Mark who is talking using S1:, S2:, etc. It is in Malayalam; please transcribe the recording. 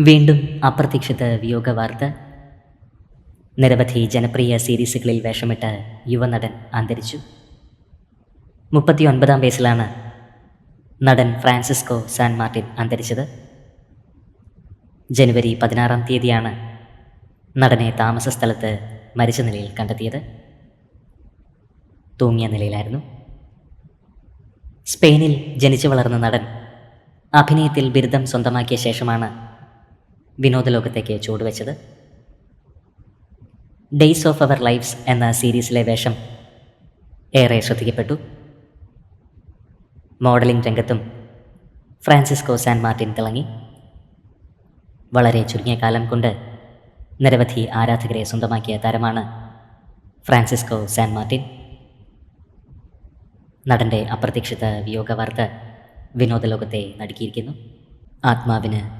S1: വീണ്ടും അപ്രതീക്ഷിത വിയോഗ വാർത്ത നിരവധി ജനപ്രിയ സീരീസുകളിൽ വേഷമിട്ട യുവനടൻ അന്തരിച്ചു. മുപ്പത്തി ഒൻപതാം വയസ്സിലാണ് നടൻ ഫ്രാൻസിസ്കോ സാൻ മാർട്ടിൻ അന്തരിച്ചത്. ജനുവരി പതിനാറാം തീയതിയാണ് നടനെ താമസ സ്ഥലത്ത് മരിച്ച നിലയിൽ കണ്ടെത്തിയത്. തൂങ്ങിയ നിലയിലായിരുന്നു. സ്പെയിനിൽ ജനിച്ചു വളർന്ന നടൻ അഭിനയത്തിൽ ബിരുദം സ്വന്തമാക്കിയ ശേഷമാണ് വിനോദലോകത്തേക്ക് ചുവടുവെച്ചത്. ഡേയ്സ് ഓഫ് അവർ ലൈഫ്സ് എന്ന സീരീസിലെ വേഷം ഏറെ ശ്രദ്ധിക്കപ്പെട്ടു. മോഡലിംഗ് രംഗത്തും ഫ്രാൻസിസ്കോ സാൻ മാർട്ടിൻ തിളങ്ങി. വളരെ ചുരുങ്ങിയ കാലം കൊണ്ട് നിരവധി ആരാധകരെ സ്വന്തമാക്കിയ താരമാണ് ഫ്രാൻസിസ്കോ സാൻ മാർട്ടിൻ. നടന്റെ അപ്രതീക്ഷിത വിയോഗ വാർത്ത വിനോദലോകത്തെ നടുക്കിയിരിക്കുന്നു. ആത്മാവിന്